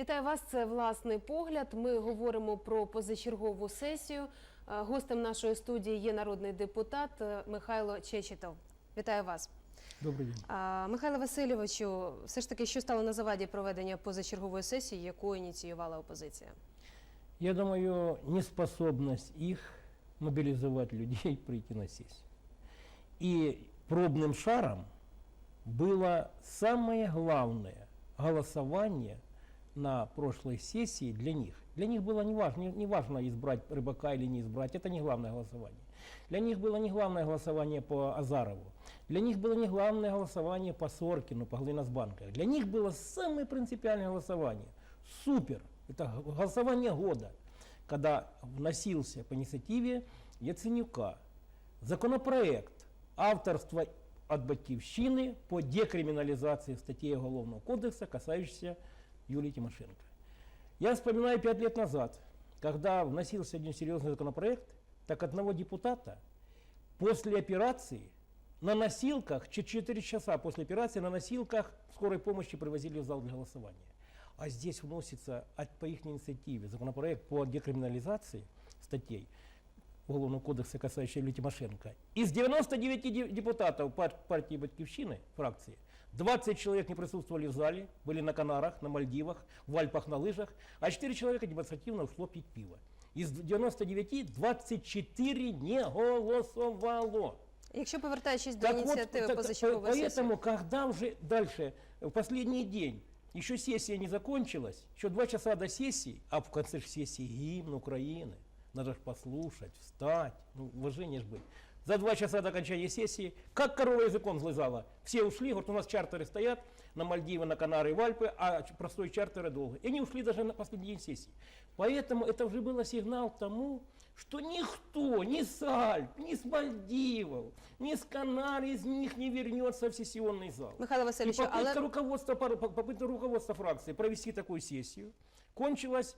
Вітаю вас. Це власний погляд. Ми говоримо про позачергову сесію. Е, Гостем нашої студії є народний депутат е, Михайло Чечетов. Вітаю вас. Добрий день. А, Михайло Васильовичу, все ж таки, що стало на заваді проведення позачергової сесії, яку ініціювала опозиція? Я думаю, неспособность их мобилизовать людей прийти на сессию. И пробным шаром было самое главное голосование на прошлой сессии для них. Для них было не важно, не, важно избрать рыбака или не избрать, это не главное голосование. Для них было не главное голосование по Азарову. Для них было не главное голосование по Соркину, по Глиносбанку. Для них было самое принципиальное голосование. Супер! Это голосование года, когда вносился по инициативе Яценюка законопроект авторства от Батьковщины по декриминализации статей Уголовного кодекса, касающихся Юлии Тимошенко. Я вспоминаю пять лет назад, когда вносился один серьезный законопроект, так одного депутата после операции на носилках, 4 часа после операции на носилках скорой помощи привозили в зал для голосования. А здесь вносится от, по их инициативе законопроект по декриминализации статей Уголовного кодекса, касающийся Юлии Тимошенко. Из 99 де- депутатов пар- партии Батьковщины, фракции, 20 человек не присутствовали в зале, были на Канарах, на Мальдивах, в Альпах на лыжах, а 4 человека демонстративно ушло пить пиво. Из 99 24 не голосовало. Якщо повертаючись до Так вот, ініціативи так- позачергової сесії, поэтому, когда уже дальше, в последний день, еще сессия не закончилась, еще два часа до сессии, а в конце ж сессии гимн Украины, надо же послушать, встать, ну, уважение ж быть. За два часа до окончания сессии, как корова языком злызала, все ушли, говорят, у нас чартеры стоят на Мальдивы, на Канары и в Альпы, а простой чартеры долго. И они ушли даже на последний день сессии. Поэтому это уже был сигнал тому, что никто, ни с Альп, ни с Мальдивов, ни с Канар из них не вернется в сессионный зал. Михайло И Васильовичу, попытка, але руководства, попытка руководства фракции провести такую сессию кончилась,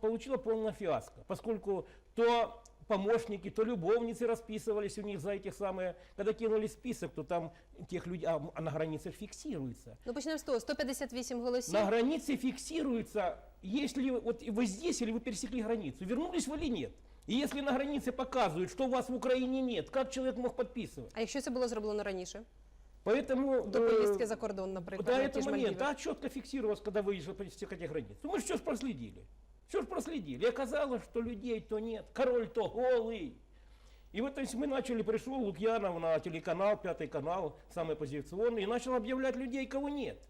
получила полное фиаско, поскольку то помощники, то любовницы расписывались у них за этих самые, когда кинули список, то там тех людей, а, а на границе ж фиксируется. ну почнемо з того, 158 голосів. На границе фиксируется, если вот вы здесь или вы пересекли границу, вернулись вы или нет. И если на границе показывают, что у вас в Украине нет, как человек мог подписывать? А якщо це було зроблено раніше? Поэтому... До э, поїздки за кордон, наприклад, До на ті ж этого Мальдіви. момента, а четко фиксировалось, когда выезжал по всех этих границ. Ну мы что ж проследили? Что ж проследили? И оказалось, что людей то нет, король то голый. И вот то есть мы начали, пришел Лукьянов на телеканал, пятый канал, самый оппозиционный, и начал объявлять людей, кого нет.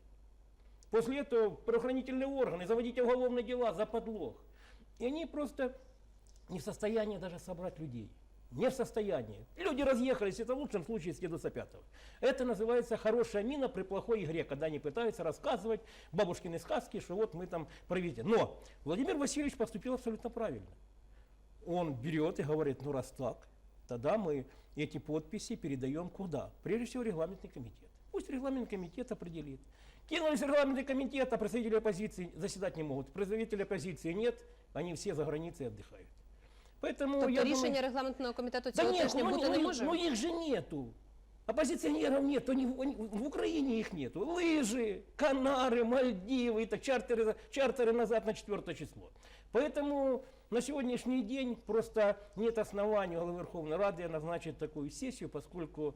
После этого правоохранительные органы, заводите уголовные дела за подлог. И они просто не в состоянии даже собрать людей. Не в состоянии. Люди разъехались, это в лучшем случае с дедуса пятого. Это называется хорошая мина при плохой игре, когда они пытаются рассказывать бабушкины сказки, что вот мы там провели. Но Владимир Васильевич поступил абсолютно правильно. Он берет и говорит, ну раз так, тогда мы эти подписи передаем куда? Прежде всего регламентный комитет. Пусть регламентный комитет определит. Кинулись регламентный комитет, а представители оппозиции заседать не могут. Представителей оппозиции нет, они все за границей отдыхают. Поэтому Тобто я рішення думаю, регламентного комітету да цього нет, тижня бути не може? ну их же нету. Оппозиционеров нет, они, они- в Украине их нету. Лыжи, Канары, Мальдивы, так чартеры, чартеры назад на 4 число. Поэтому на сегодняшний день просто нет оснований главы Верховной Рады назначить такую сессию, поскольку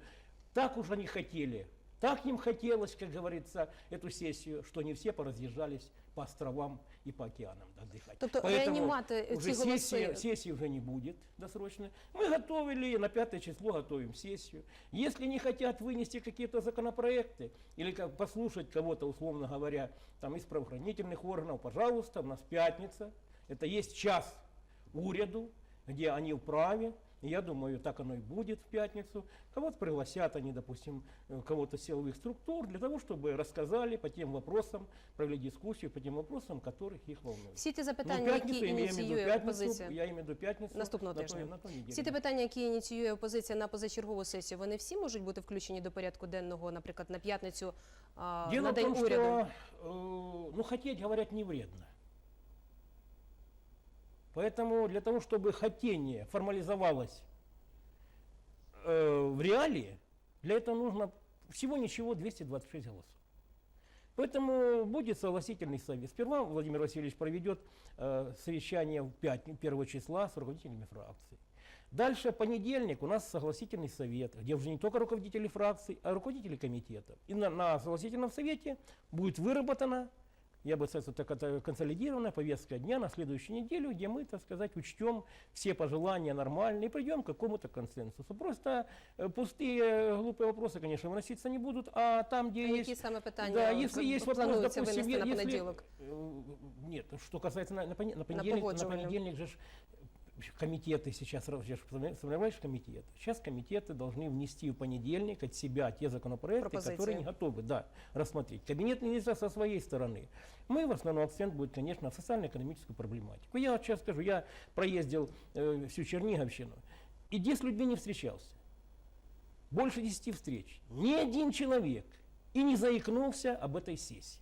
так уж они хотели, так им хотелось, как говорится, эту сессию, что они все поразъезжались по островам и по океанам отдыхать. Тобто Поэтому уже ці сессии, сессии уже не будет досрочно. Мы готовили, на пятое число готовим сессию. Если не хотят вынести какие-то законопроекты или как послушать кого-то, условно говоря, там из правоохранительных органов, пожалуйста, у нас пятница. Это есть час уряду, где они вправе. И я думаю, так оно и будет в пятницу. Кого-то пригласят они, допустим, э, кого-то силовых структур для того, чтобы рассказали по тем вопросам, провели дискуссию по тем вопросам, которых их волнуют. Всі ті Ну, запитання, пятницу, які я имею в виду ініціює пятницу, опозиція. я имею в виду пятницу. Наступного на тижня. той- на той неділі. Всі ті питання, які ініціює опозиція на позачергову сесію, вони всі можуть бути включені до порядку денного, наприклад, на п'ятницю а, Дело на в день том, уряду. что э, ну, хотеть, говорят, не вредно. Поэтому для того, чтобы хотение формализовалось э, в реалии, для этого нужно всего ничего 226 голосов. Поэтому будет согласительный совет. Сперва Владимир Васильевич проведет э, совещание в 5, 1 числа с руководителями фракций. Дальше понедельник у нас согласительный совет, где уже не только руководители фракций, а руководители комитетов. И на, на согласительном совете будет выработана, я бы сказал, так это консолидированная повестка дня на следующую неделю, где мы, так сказать, учтем все пожелания нормальные и придем к какому-то консенсусу. Просто э, пустые э, глупые вопросы, конечно, выноситься не будут, а там, где А есть... які саме питання Да, если к- есть вопрос, планується допустим, винести на если- понеділок? Э, Нет, что касается на, на, поне- на понедельник, на, погоджувальном. понедельник же ж комитеты сейчас, сомневаюсь, комитеты. Сейчас комитеты должны внести в понедельник от себя те законопроекты, Пропозиции. которые не готовы да, рассмотреть. Кабинет министра со своей стороны. Мы в основном акцент будет, конечно, в социально-экономическую проблематику. Я вот сейчас скажу, я проездил э, всю Черниговщину, и где с людьми не встречался. Больше 10 встреч. Ни один человек и не заикнулся об этой сессии.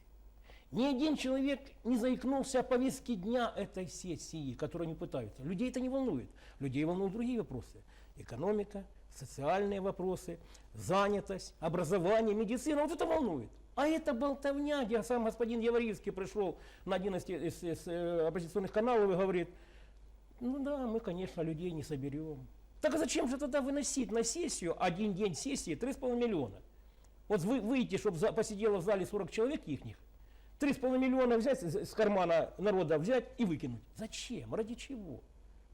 Ни один человек не заикнулся о повестке дня этой сессии, которую они пытаются. Людей это не волнует. Людей волнуют другие вопросы. Экономика, социальные вопросы, занятость, образование, медицина. Вот это волнует. А это болтовня, где сам господин Яворийский пришел на один из, из- из, э, оппозиционных каналов и говорит, ну да, мы, конечно, людей не соберем. Так а зачем же тогда выносить на сессию один день сессии 3,5 миллиона? Вот вы, выйти, чтобы посидело в зале 40 человек ихних, 3,5 миллиона взять из кармана народа взять и выкинуть. Зачем? Ради чего?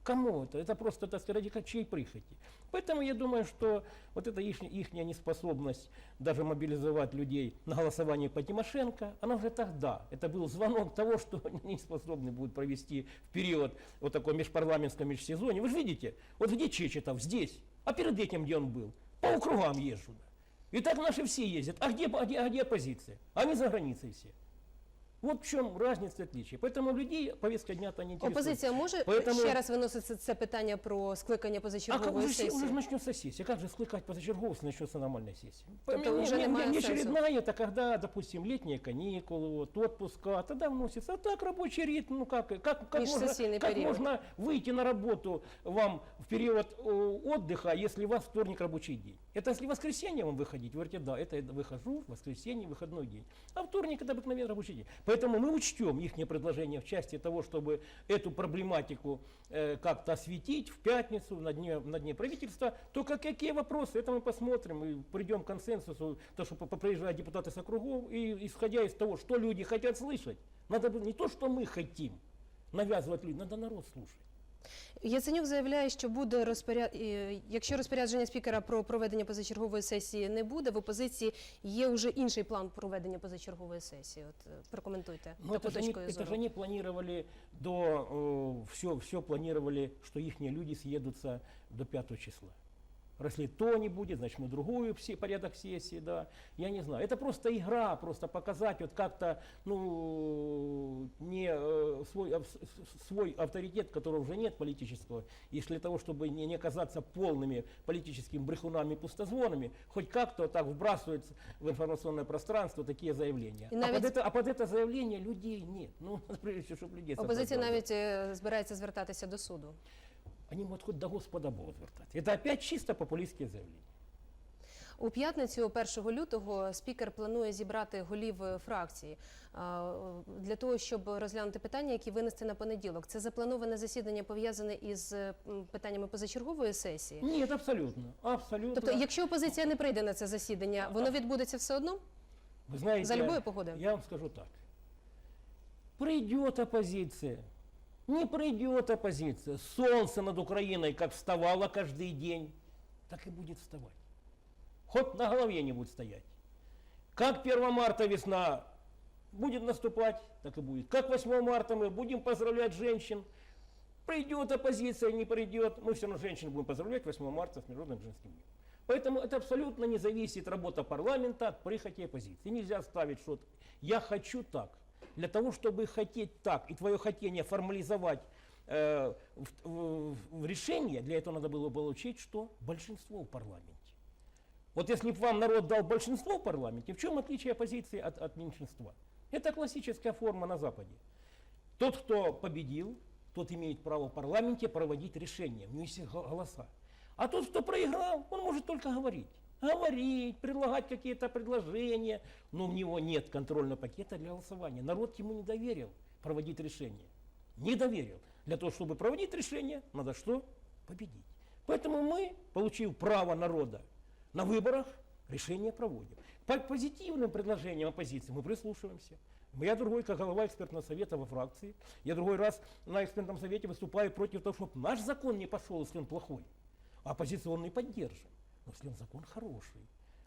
Кому это? Это просто, так сказать, ради чьей прихоти. Поэтому я думаю, что вот эта их, неспособность даже мобилизовать людей на голосование по Тимошенко, она уже тогда, это был звонок того, что они не способны будут провести в период вот такой межпарламентском межсезонье. Вы же видите, вот где Чечетов? Здесь. А перед этим где он был? По округам езжу. И так наши все ездят. А где, а где, а где оппозиция? Они за границей все. Вот в чем разница отличия. Поэтому людей повестка дня-то не интересует. Опозиція може Поэтому- ще раз виносити це питання про скликання А как позачергової уже, се- сесії? уже ж начнется сессия? Как же скликать позачерговую, если начнется нормальная сессия? Тобто Не- уже не- немає не- не сенсу? очередная, это когда, допустим, летние каникулы, вот, отпуска, тогда вносится. А так рабочий ритм, ну как, как, как, можно, Межсессийный как период. можно выйти на работу вам в период э, отдыха, если у вас вторник рабочий день? Это если в воскресенье вам выходить, вы говорите, да, это я выхожу, в воскресенье, выходной день. А вторник это обыкновенный рабочий день. Поэтому мы учтем их предложения в части того, чтобы эту проблематику э, как-то осветить в пятницу на дне, на дне правительства. Только какие вопросы, это мы посмотрим и придем к консенсусу, то, что приезжают депутаты с округов, и исходя из того, что люди хотят слышать, надо не то, что мы хотим навязывать людям, надо народ слушать. Яценюк заявляє, що буде розпоряд... е, якщо розпорядження спікера про проведення позачергової сесії не буде, в опозиції є вже інший план проведення позачергової сесії. От е, прокоментуйте Но таку это же, они, точкою это же зору. они планировали до, все, все планировали, что их люди съедутся до 5 числа. Если то не будет, значит мы другую все, порядок сессии, да. Я не знаю. Это просто игра, просто показать вот как-то, ну, не э, свой, ав- с- с- свой авторитет, которого уже нет политического, и для того, чтобы не, не оказаться полными политическими брехунами, пустозвонами, хоть как-то так вбрасывают в информационное пространство такие заявления. И а, навіть- под это, а под это заявление людей нет. Ну, прежде всего, чтобы людей Опозиція собрать. навіть е, збирається звертатися до суду. Они могут хоть до Господа Бога звертаться. Это опять чисто популистские заявления. У п'ятницю, 1 лютого, спікер планує зібрати голів е, фракції а, е, для того, щоб розглянути питання, які винести на понеділок. Це заплановане засідання пов'язане із е, м, питаннями позачергової сесії. Нет, абсолютно. Абсолютно. Тобто, якщо опозиція не прийде на це засідання, воно відбудеться все одно? Вы знаете, за любой погоды? Я вам скажу так. Придет оппозиция. Не придет оппозиция. Солнце над Украиной как вставало каждый день, так и будет вставать. Хоть на голове не будет стоять. Как 1 марта весна будет наступать, так и будет. Как 8 марта мы будем поздравлять женщин. Придет оппозиция, не придет, мы все равно женщин будем поздравлять 8 марта с Международным женским днем. Поэтому это абсолютно не зависит работа парламента от прихоти оппозиции. Нельзя ставить что-то. Я хочу так. Для того, чтобы хотеть так, и твое хотение формализовать э, в, в- в решение, для этого надо было получить что? Большинство в парламенте. Вот если бы вам народ дал большинство в парламенте, в чем отличие оппозиции от, от меньшинства? Это классическая форма на Западе. Тот, кто победил, тот имеет право в парламенте проводить решения, го- голоса. А тот, кто проиграл, он может только говорить. Говорить, предлагать какие-то предложения, но у него нет контрольного пакета для голосования. Народ ему не доверил проводить решение. Не доверил. Для того, чтобы проводить решение, надо что? Победить. Поэтому мы, получив право народа на выборах, решение проводим. По позитивным предложениям оппозиции мы прислушиваемся. Я другой, как глава экспертного совета во фракции, я другой раз на экспертном совете выступаю против того, чтобы наш закон не пошел, если он плохой. А оппозиционный поддержим. Но если он закон хороший,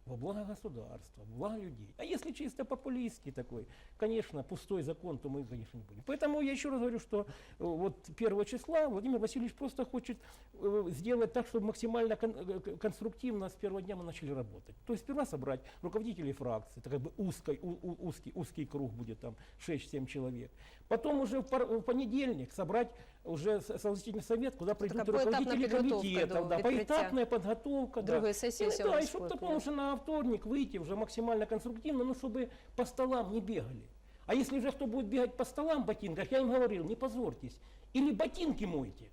во благо государства, во благо людей. А если чисто популистский такой, конечно, пустой закон, то мы, конечно, не будем. Поэтому я еще раз говорю, что э, вот 1 числа Владимир Васильевич просто хочет э, сделать так, чтобы максимально кон- э, конструктивно с первого дня мы начали работать. То есть сперва собрать руководителей фракции, это как бы узкий, узкий, узкий круг будет там 6-7 человек. Потом уже в, пор- в понедельник собрать уже с- согласительный совет, куда придут така поетапна руководители підготовка комитетов, до да, відкриття поэтапная подготовка. да. другої сесії Ну, сьомого да, и чтобы скликання. потом уже на вторник выйти уже максимально конструктивно, ну, чтобы по столам не бегали. А если же кто будет бегать по столам в ботинках, я им говорил, не позорьтесь. Или ботинки мойте,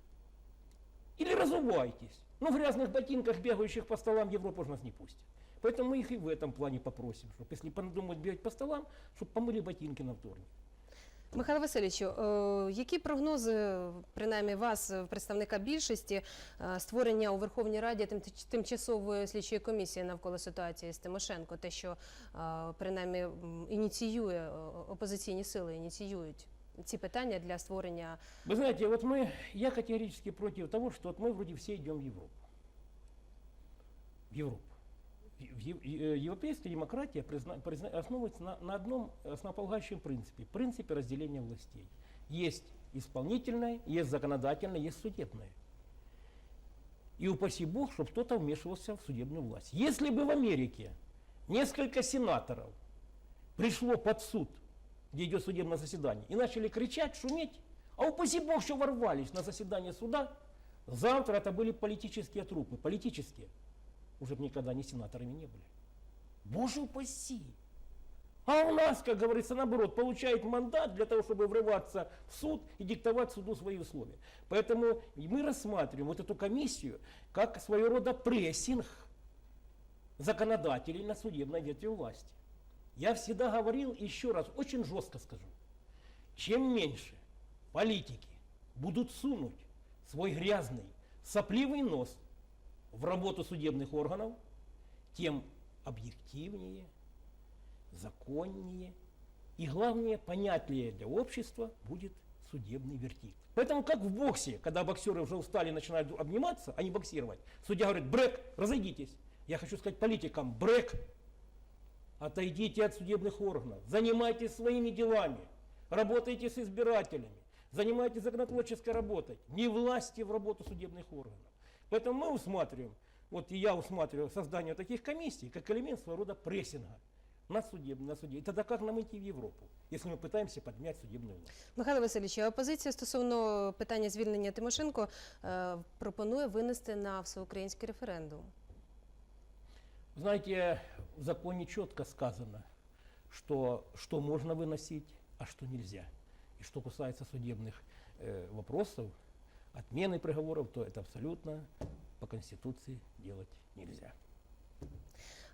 или разувайтесь. Ну, в грязных ботинках, бегающих по столам, Европа уже нас не пустит. Поэтому мы их и в этом плане попросим, чтобы если надумают бегать по столам, чтобы помыли ботинки на вторник. Михайло Васильовичу, е, які прогнози, принаймні вас, е, представника більшості, е, створення у Верховній Раді тим- тимчасової слідчої комісії навколо ситуації з Тимошенко, те, що е, принаймні м, ініціює е, опозиційні сили, ініціюють ці питання для створення Вы знаете, вот мы, я категорически против того, что вот мы вроде все идем в Европу. В Европу. Э, Европейская демократия призна- призна- основывается на, на одном основополагающем принципе. Принципе разделения властей. Есть исполнительная, есть законодательная, есть судебная. И упаси Бог, чтобы кто-то вмешивался в судебную власть. Если бы в Америке несколько сенаторов пришло под суд, где идет судебное заседание, и начали кричать, шуметь, а упаси Бог, что ворвались на заседание суда, завтра это были политические трупы, политические. Уже бы никогда ни сенаторами не были. Боже упаси! А у нас, как говорится, наоборот, получает мандат для того, чтобы врываться в суд и диктовать суду свои условия. Поэтому мы рассматриваем вот эту комиссию как своего рода прессинг законодателей на судебной ветви власти. Я всегда говорил, еще раз, очень жестко скажу, чем меньше политики будут сунуть свой грязный, сопливый нос в работу судебных органов, тем объективнее, законнее и, главное, понятнее для общества будет судебный вердикт. Поэтому как в боксе, когда боксеры уже устали и начинают обниматься, а не боксировать, судья говорит, брек, разойдитесь. Я хочу сказать политикам, брек, отойдите от судебных органов, занимайтесь своими делами, работайте с избирателями, занимайтесь законотворческой работой, не власти в работу судебных органов. Поэтому мы усматриваем, вот и я усматриваю создание таких комиссий, как элемент своего рода прессинга на суде, на суде. И тогда как нам идти в Европу, если мы пытаемся поднять судебную власть? Михайло Васильович, а опозиція стосовно питання звільнення Тимошенко е, пропонує винести на всеукраїнський референдум. Знаете, в законе четко сказано, что, что можно выносить, а что нельзя. И что касается судебных э, вопросов, отмены приговоров, то это абсолютно по Конституции делать нельзя.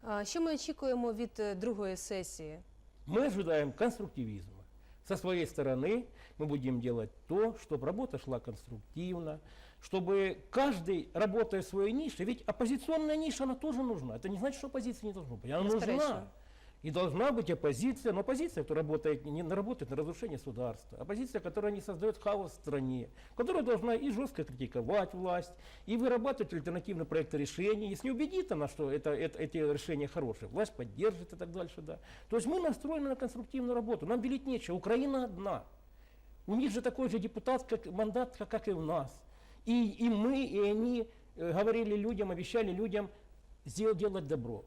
А Що ми очікуємо від е, другої сесії? Мы ожидаем конструктивизма. Со своей стороны мы будем делать то, чтобы работа шла конструктивно, чтобы каждый, работая в своей нише, ведь оппозиционная ниша, она тоже нужна. Это не значит, что оппозиции не должно быть. Она Бесспоречно. нужна. И должна быть оппозиция, но оппозиция, которая работает, не работает на разрушение государства, оппозиция, которая не создает хаос в стране, которая должна и жестко критиковать власть, и вырабатывать альтернативные проекты решений. Если убедит она, что это, это- эти решения хорошие, власть поддержит и так дальше. Да. То есть мы настроены на конструктивную работу. Нам делить нечего. Украина одна. У них же такой же депутат, как, мандат, как, как и у нас. И, и мы, и они э, говорили людям, обещали людям сделать, делать добро,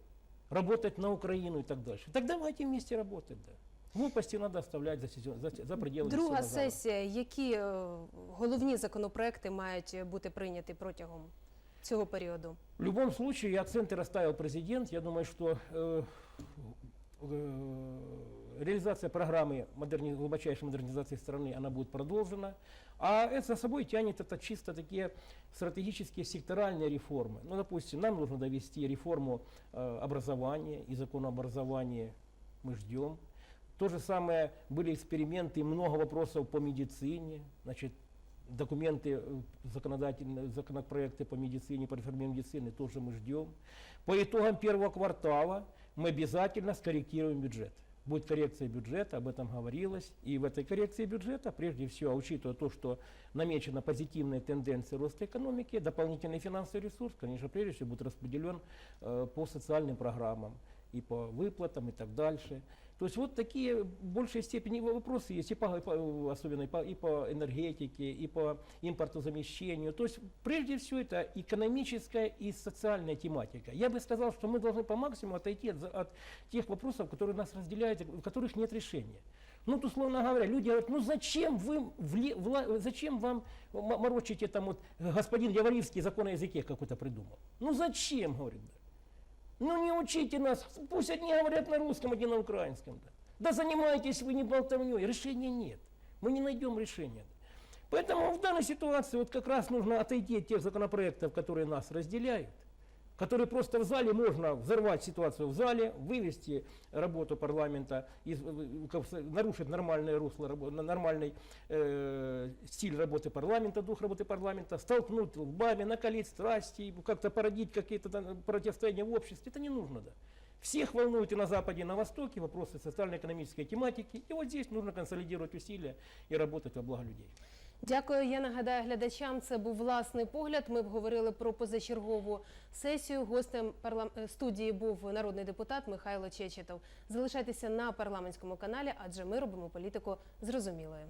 работать на Украину и так дальше. Так давайте вместе работать, да. Глупости надо оставлять за, сезон- за, за пределами Друга сесійного залу. сесія. Які е, головні законопроекти мають бути прийняті протягом цього періоду? В любом случае, акценты расставил президент. Я думаю, что э, э, реализация программы модерни- глубочайшей модернизации страны, она будет продолжена. А это за собой тянет это чисто такие стратегические секторальные реформы. Ну, допустим, нам нужно довести реформу э, образования и закон об образовании мы ждем. То же самое были эксперименты, много вопросов по медицине, значит, документы э, законодательные, законопроекты по медицине, по реформе медицины тоже мы ждем. По итогам первого квартала мы обязательно скорректируем бюджет. Будет коррекция бюджета, об этом говорилось. И в этой коррекции бюджета, прежде всего, учитывая то, что намечена позитивная тенденция роста экономики, дополнительный финансовый ресурс, конечно, прежде всего будет распределен э, по социальным программам и по выплатам и так дальше. То есть вот такие в большей степени вопросы есть, и по, и по- особенно и по, и по энергетике, и по импортозамещению. То есть прежде всего это экономическая и социальная тематика. Я бы сказал, что мы должны по максимуму отойти от, от тех вопросов, которые нас разделяют, в которых нет решения. Ну, вот, условно говоря, люди говорят, ну зачем вы вли- вла- зачем вам м- морочите там вот господин Яворивский закон о языке какой-то придумал? Ну зачем, говорит. Ну не учите нас, пусть одни говорят на русском, одни на украинском. Да, да занимайтесь вы не болтовней, решения нет. Мы не найдем решения. Поэтому в данной ситуации вот как раз нужно отойти от тех законопроектов, которые нас разделяют, которые просто в зале можно взорвать ситуацию в зале, вывести работу парламента, из, э, нарушить нормальное русло, нормальный э, стиль работы парламента, дух работы парламента, столкнуть лбами, накалить страсти, как-то породить какие-то противостояния в обществе. Это не нужно. Да. Всех волнуют и на Западе, и на Востоке вопросы социально-экономической тематики. И вот здесь нужно консолидировать усилия и работать во благо людей. Дякую. Я нагадаю глядачам. Це був власний погляд. Ми обговорили про позачергову сесію. Гостем е, студії був народний депутат Михайло Чечетов. Залишайтеся на парламентському каналі, адже ми робимо політику зрозумілою.